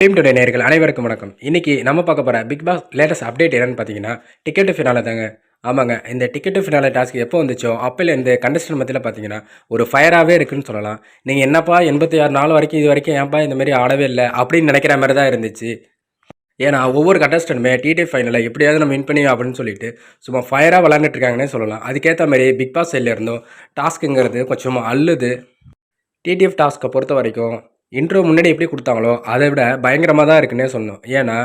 Team today நேர்கள் அனைவருக்கும் வணக்கம். இன்னைக்கு நம்ம பார்க்க போகிற பிக் பாஸ் லேட்டஸ்ட் அப்டேட் என்னன்னு பார்த்தீங்கன்னா டிக்கெட்டு ஃபினால தாங்க. ஆமாங்க இந்த டிக்கெட்டு ஃபினால டாஸ்க் எப்போ வந்துச்சோ அப்போலேருந்து கண்டஸ்டன் மத்தியில் பார்த்தீங்கன்னா ஒரு ஃபயராகவே இருக்குன்னு சொல்லலாம். நீங்கள் என்னப்பா எண்பத்தி ஆறு நாள் வரைக்கும் இது வரைக்கும் ஏன்ப்பா இந்த மாதிரி ஆடவே இல்லை அப்படின்னு நினைக்கிற மாதிரி தான் இருந்துச்சு. ஏன்னா ஒவ்வொரு கண்டஸ்டன்ட்டுமே டிடி ஃபைனலில் எப்படியாவது நம்ம வின் பண்ணி அப்படின்னு சொல்லிட்டு சும்மா ஃபயராக விளாண்டுட்டு இருக்காங்கன்னே சொல்லலாம். அதுக்கேற்ற மாதிரி பிக் பாஸ் சைட்லேருந்தும் டாஸ்க்குங்கிறது கொஞ்சம் அல்லுது டிடிஎஃப் டாஸ்க்கை பொறுத்த வரைக்கும் இன்ட்ரோ முன்னாடி எப்படி கொடுத்தாங்களோ அதை விட பயங்கரமாக தான் இருக்குன்னே சொல்லணும். ஏன்னா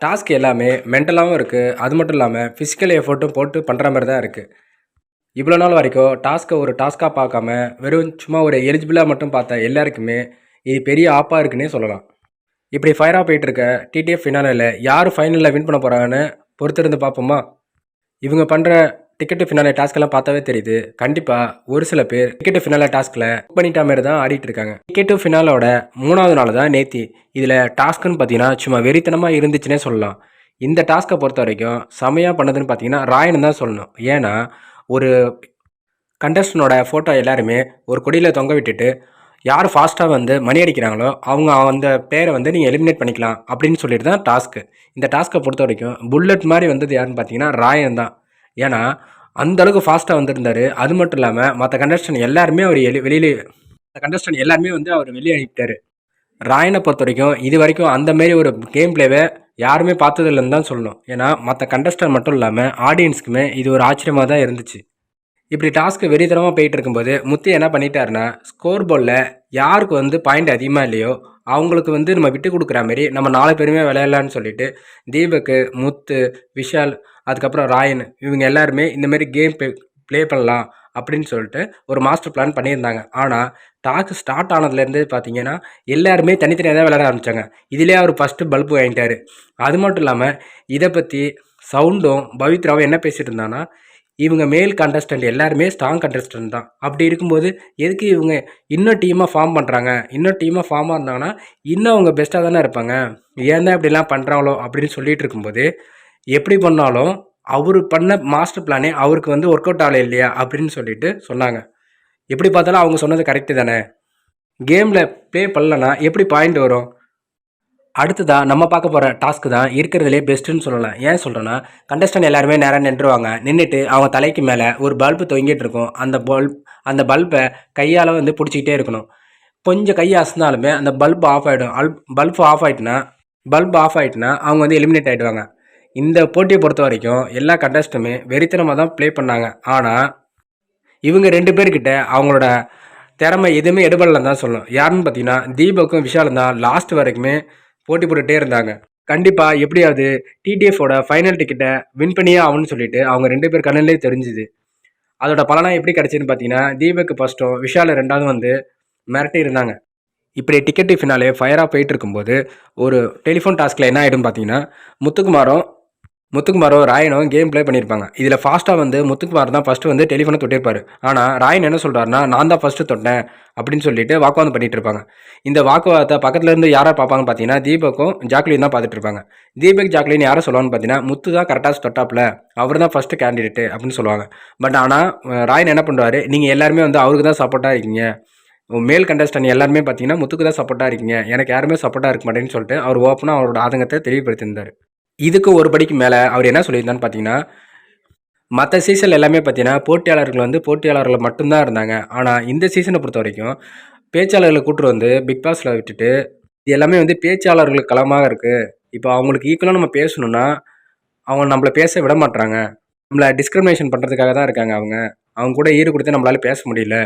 டாஸ்க் எல்லாமே மென்டலாகவும் இருக்குது அது மட்டும் இல்லாமல் ஃபிசிக்கல் எஃபர்ட்டும் போட்டு பண்ணுற மாதிரி தான் இருக்குது இவ்வளோ நாள் வரைக்கும் டாஸ்க்கை ஒரு டாஸ்க்காக பார்க்காம வெறும் சும்மா ஒரு எலிஜிபிளாக மட்டும் பார்த்த எல்லாருக்குமே இது பெரிய ஆப்பாக இருக்குன்னே சொல்லலாம். இப்படி ஃபயராக போயிட்டுருக்க டிடிஎஃப் ஃபினாலில் யார் ஃபைனலில் வின் பண்ண போகிறாங்கன்னு பொறுத்திருந்து பார்ப்போமா? இவங்க பண்ணுற டிக்கெட்டு ஃபினாலே டாஸ்க்கெல்லாம் பார்த்தாவே தெரியுது. கண்டிப்பாக ஒரு சில பேர் டிக்கெட்டு ஃபினாலே டாஸ்கில் புக் பண்ணிட்டா மாதிரி தான் ஆடிட்டு இருக்காங்க. டிக்கெட்டு ஃபினாலோட மூணாவது நாள் தான் நேத்தி. இதில் டாஸ்க்குன்னு பார்த்தீங்கன்னா சும்மா வெறித்தனமாக இருந்துச்சுன்னே சொல்லலாம். இந்த டாஸ்க்கை பொறுத்த வரைக்கும் செமையாக பண்ணதுன்னு பார்த்தீங்கன்னா ராயன் தான் சொல்லணும். ஏன்னா ஒரு கண்டஸ்டனோட ஃபோட்டோ எல்லாருமே ஒரு கொடியில் தொங்க விட்டுட்டு யார் ஃபாஸ்ட்டாக வந்து மணி அடிக்கிறாங்களோ அவங்க அந்த பேரை வந்து நீங்கள் எலிமினேட் பண்ணிக்கலாம் அப்படின்னு சொல்லிட்டு தான் டாஸ்க்கு இந்த டாஸ்க்கை பொறுத்த வரைக்கும் புல்லட் மாதிரி வந்தது யாருன்னு பார்த்தீங்கன்னா ராயன் தான். ஏன்னா அந்த அளவுக்கு ஃபாஸ்ட்டாக வந்திருந்தாரு. அது மட்டும் இல்லாமல் மற்ற கண்டஸ்டன் எல்லாருமே அவர் எலி மற்ற கண்டஸ்டன் எல்லாருமே வந்து அவர் வெளியே அனுப்பிட்டார். ராயனை பொறுத்த வரைக்கும் இது வரைக்கும் அந்த மாரி ஒரு கேம் பிளேவை யாருமே பார்த்ததில்லைன்னு தான் சொல்லணும். ஏன்னா மற்ற கண்டஸ்டன் மட்டும் இல்லாமல் ஆடியன்ஸ்க்குமே இது ஒரு ஆச்சரியமாக தான் இருந்துச்சு. இப்படி டாஸ்க்கு வெறித்தனமாக போயிட்டு இருக்கும்போது முத்து என்ன பண்ணிட்டாருன்னா ஸ்கோர் போர்டில் யாருக்கு வந்து பாயிண்ட் அதிகமாக இல்லையோ அவங்களுக்கு வந்து நம்ம விட்டு கொடுக்குற மாதிரி நம்ம நாலு பேருமே விளையாடலான்னு சொல்லிட்டு தீபக்கு முத்து விஷால் அதுக்கப்புறம் ராயன் இவங்க எல்லாருமே இந்தமாரி கேம் ப்ளே பண்ணலாம் அப்படின்னு சொல்லிட்டு ஒரு மாஸ்டர் பிளான் பண்ணியிருந்தாங்க. ஆனால் டாக் ஸ்டார்ட் ஆனதுலேருந்து பார்த்தீங்கன்னா எல்லாருமே தனித்தனியாக தான் விளையாட ஆரம்பித்தாங்க இதிலே அவர் ஃபஸ்ட்டு பல்பு வாங்கிட்டார். அது மட்டும் இல்லாமல் இதை பற்றி சவுண்டும் பவித்ராவும் என்ன பேசிகிட்டு இருந்தான்னா இவங்க மேல் கண்டஸ்டன்ட் எல்லாருமே ஸ்ட்ராங் கண்டஸ்டன்ட் தான். அப்படி இருக்கும்போது எதுக்கு இவங்க இன்னும் டீமாக ஃபார்ம் பண்ணுறாங்க இன்னும் டீமாக ஃபார்மாக இருந்தாங்கன்னா இன்னும் அவங்க பெஸ்ட்டாக தானே இருப்பாங்க. ஏன் தான் இப்படிலாம் பண்ணுறாங்களோ அப்படின்னு சொல்லிட்டு இருக்கும்போது எப்படி பண்ணாலும் அவர் பண்ண மாஸ்டர் பிளானே அவருக்கு வந்து ஒர்க் அவுட் ஆகலை இல்லையா அப்படின்னு சொல்லிட்டு சொன்னாங்க. எப்படி பார்த்தாலும் அவங்க சொன்னது கரெக்டு தானே. கேமில் ப்ளே பண்ணலன்னா எப்படி பாயிண்ட் வரும்? அடுத்ததாக நம்ம பார்க்க போகிற டாஸ்க்கு தான் இருக்கிறதுலே பெஸ்ட்டுன்னு சொல்லலாம். ஏன் சொல்கிறேன்னா கண்டஸ்டன் எல்லாருமே நேராக நின்றுவாங்க நின்றுட்டு அவங்க தலைக்கு மேலே ஒரு பல்பு தொங்கிட்டு இருக்கும். அந்த பல்ப் அந்த பல்பை கையால் வந்து பிடிச்சிக்கிட்டே இருக்கணும். கொஞ்சம் கை அசந்தாலுமே அந்த பல்ப் ஆஃப் ஆகிடும் அல் பல்ப் ஆஃப் ஆகிட்டுனா பல்ப் ஆஃப் ஆகிட்டுனா அவங்க வந்து எலிமினேட் ஆகிடுவாங்க இந்த போட்டியை பொறுத்த வரைக்கும் எல்லா கண்டஸ்ட்டுமே வெறித்தனமாக தான் ப்ளே பண்ணாங்க. ஆனால் இவங்க ரெண்டு பேர்கிட்ட அவங்களோட திறமை எதுவுமே எடுபடலன்னு தான் சொல்லணும். யாருன்னு பார்த்தீங்கன்னா தீபக்கும் விஷாலும் தான் லாஸ்ட் வரைக்குமே போட்டி போட்டுகிட்டே இருந்தாங்க. கண்டிப்பாக எப்படியாவது டிடிஎஃபோட ஃபைனல் டிக்கெட்டை வின் பண்ணியே ஆகணும்னு சொல்லிட்டு அவங்க ரெண்டு பேர் கண்ணிலே தெரிஞ்சுது. அதோட பலனாக எப்படி கிடச்சிதுன்னு பார்த்தீங்கன்னா தீபக்கு ஃபஸ்ட்டும் விஷால் ரெண்டாவது வந்து மிரட்டி இருந்தாங்க. இப்படி டிக்கெட்டு ஃபினாலே ஃபயராக போயிட்டு இருக்கும்போது ஒரு டெலிஃபோன் டாஸ்கில் என்ன ஆகிடும் பார்த்தீங்கன்னா முத்துக்குமாரும் முத்துக்குமாரோ ராயனும் கேம் ப்ளே பண்ணியிருப்பாங்க இதில் ஃபாஸ்ட்டாக வந்து முத்துக்குமார் தான் ஃபஸ்ட்டு வந்து டெலிஃபோனை தொட்டிருப்பாரு. ஆனால் ராயன் என்ன சொல்கிறாருன்னா நான் தான் ஃபஸ்ட்டு தொட்டேன் அப்படின்னு சொல்லிட்டு வாக்குவாதம் பண்ணிட்டு இருப்பாங்க. இந்த வாக்குவாதத்தை பக்கத்துலேருந்து யாரை பார்ப்பாங்கன்னு பார்த்தீங்கன்னா தீபக்கும் ஜாக்லின் தான் பார்த்துட்டு இருப்பாங்க. தீபக் ஜாக்லின் யாரை சொல்லுவான்னு பார்த்தீங்கன்னா முத்து தான் கரெக்டாக தொட்டாப்பில். அவர் தான் ஃபஸ்ட்டு கேண்டிடேட்டு அப்படின்னு சொல்லுவாங்க. பட் ஆனால் ராயன் என்ன பண்ணுவார் நீங்கள் எல்லாருமே வந்து அவருக்கு தான் சப்போர்ட்டாக இருக்கீங்க. மேல் கண்டஸ்டன் எல்லாருமே பார்த்தீங்கன்னா முத்துக்கு தான் சப்போர்ட்டாக இருக்கீங்க. எனக்கு யாருமே சப்போர்ட்டாக இருக்க மாட்டேன்னு சொல்லிட்டு அவர் ஓப்பனாக அவரோட ஆதங்கத்தை தெளிவுபடுத்தியிருந்தார். இதுக்கு ஒரு படிக்கு மேலே அவர் என்ன சொல்லியிருந்தான்னு பார்த்தீங்கன்னா மற்ற சீசன் எல்லாமே பார்த்தீங்கன்னா போட்டியாளர்கள் வந்து போட்டியாளர்கள் மட்டும்தான் இருந்தாங்க. ஆனால் இந்த சீசனை பொறுத்த வரைக்கும் பேச்சாளர்களை கூட்டு வந்து பிக் பாஸில் விட்டுட்டு இது எல்லாமே வந்து பேச்சாளர்களுக்கு களமாக இருக்குது இப்போ அவங்களுக்கு ஈக்குவலாக நம்ம பேசணும்னா அவங்க நம்மளை பேச விட மாட்டுறாங்க நம்மளை டிஸ்கிரிமினேஷன் பண்ணுறதுக்காக தான் இருக்காங்க அவங்க. அவங்க கூட ஈடு கொடுத்து நம்மளால பேச முடியல.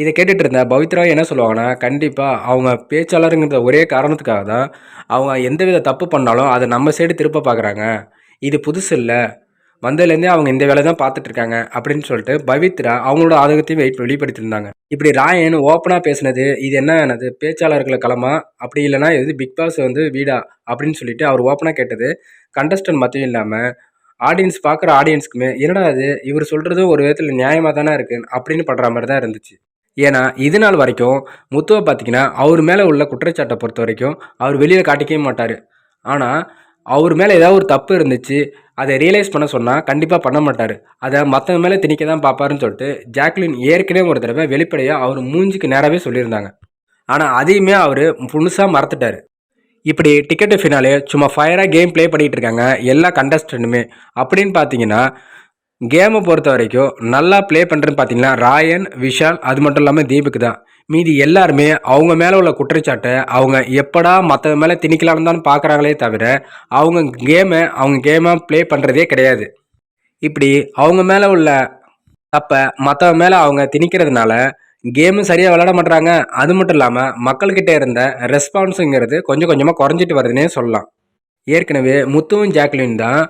இதை கேட்டுட்டு இருந்த பவித்ரா என்ன சொல்லுவாங்கன்னா கண்டிப்பாக அவங்க பேச்சாளருங்கிற ஒரே காரணத்துக்காக தான் அவங்க எந்தவித தப்பு பண்ணாலும் அதை நம்ம சைடு திருப்ப பார்க்குறாங்க இது புதுசு இல்லை. வந்ததுலேருந்தே அவங்க இந்த வேலை தான் பார்த்துட்ருக்காங்க அப்படின்னு சொல்லிட்டு பவித்ரா அவங்களோட ஆதங்கத்தையும் வெயிட் வெளிப்படுத்தியிருந்தாங்க. இப்படி ராயன் ஓப்பனாக பேசினது இது என்ன எனது பேச்சாளர்களை களமா அப்படி இல்லைனா இது பிக் பாஸ் வந்து வீடா? அப்படின்னு சொல்லிட்டு அவர் ஓப்பனாக கேட்டது கண்டஸ்டன் மட்டும் இல்லாமல் ஆடியன்ஸ் பார்க்குற ஆடியன்ஸ்க்குமே என்னடா அது இவர் சொல்கிறதும் ஒரு விதத்தில் நியாயமாக தானே இருக்குது அப்படின்னு படுற மாதிரி தான் இருந்துச்சு. ஏன்னா இது நாள் வரைக்கும் முத்துவை பார்த்தீங்கன்னா அவர் மேலே உள்ள குற்றச்சாட்டை பொறுத்த வரைக்கும் அவர் வெளியில் காட்டிக்கவே மாட்டார். ஆனால் அவர் மேலே ஏதாவது ஒரு தப்பு இருந்துச்சு அதை ரியலைஸ் பண்ண சொன்னால் கண்டிப்பாக பண்ண மாட்டார். அதை மற்றவங்க மேலே திணிக்க தான் பார்ப்பாருன்னு சொல்லிட்டு ஜாக்லின் ஏற்கனவே ஒரு தடவை வெளிப்படையாக அவர் மூஞ்சிக்கு நேராகவே சொல்லியிருந்தாங்க. ஆனால் அதையுமே அவர் முழுசாக மறந்துட்டார். இப்படி டிக்கெட்டு ஃபினாலே சும்மா ஃபயராக கேம் ப்ளே பண்ணிகிட்டு இருக்காங்க எல்லா கண்டஸ்டண்ட்டுமே அப்படின்னு பார்த்தீங்கன்னா கேமை பொறுத்த வரைக்கும் நல்லா ப்ளே பண்ணுறேன்னு பார்த்தீங்கன்னா ராயன் விஷால் அது மட்டும் இல்லாமல் தீபக் தான். மீதி எல்லாருமே அவங்க மேலே உள்ள குற்றச்சாட்டை அவங்க எப்படா மற்ற மேலே திணிக்கலாம்னு தான் பார்க்குறாங்களே தவிர அவங்க கேமை அவங்க கேமாக ப்ளே பண்ணுறதே கிடையாது. இப்படி அவங்க மேலே உள்ள தப்பை மற்றவங்க மேலே அவங்க திணிக்கிறதுனால கேமும் சரியாக விளாட மாட்றாங்க. அது மட்டும் இல்லாமல் மக்கள்கிட்ட இருந்த ரெஸ்பான்ஸுங்கிறது கொஞ்சம் கொஞ்சமாக குறைஞ்சிட்டு வருதுன்னே சொல்லலாம். ஏற்கனவே முத்துவும் ஜாக்லின் தான்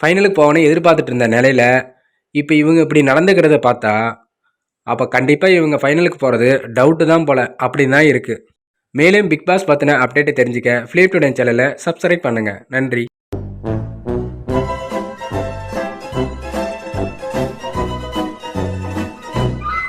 ஃபைனலுக்கு போகணும்னு எதிர்பார்த்துட்டு இருந்த நிலையில் இப்போ இவங்க இப்படி நடந்துக்கிறத பார்த்தா அப்போ கண்டிப்பாக இவங்க ஃபைனலுக்கு போகிறது டவுட்டு தான் போல் அப்படின்னு தான் இருக்குது மேலும் பிக் பாஸ் பற்றின அப்டேட்டை தெரிஞ்சுக்க ஃபிலிப் டுடே சேனலை சப்ஸ்கிரைப் பண்ணுங்கள் நன்றி.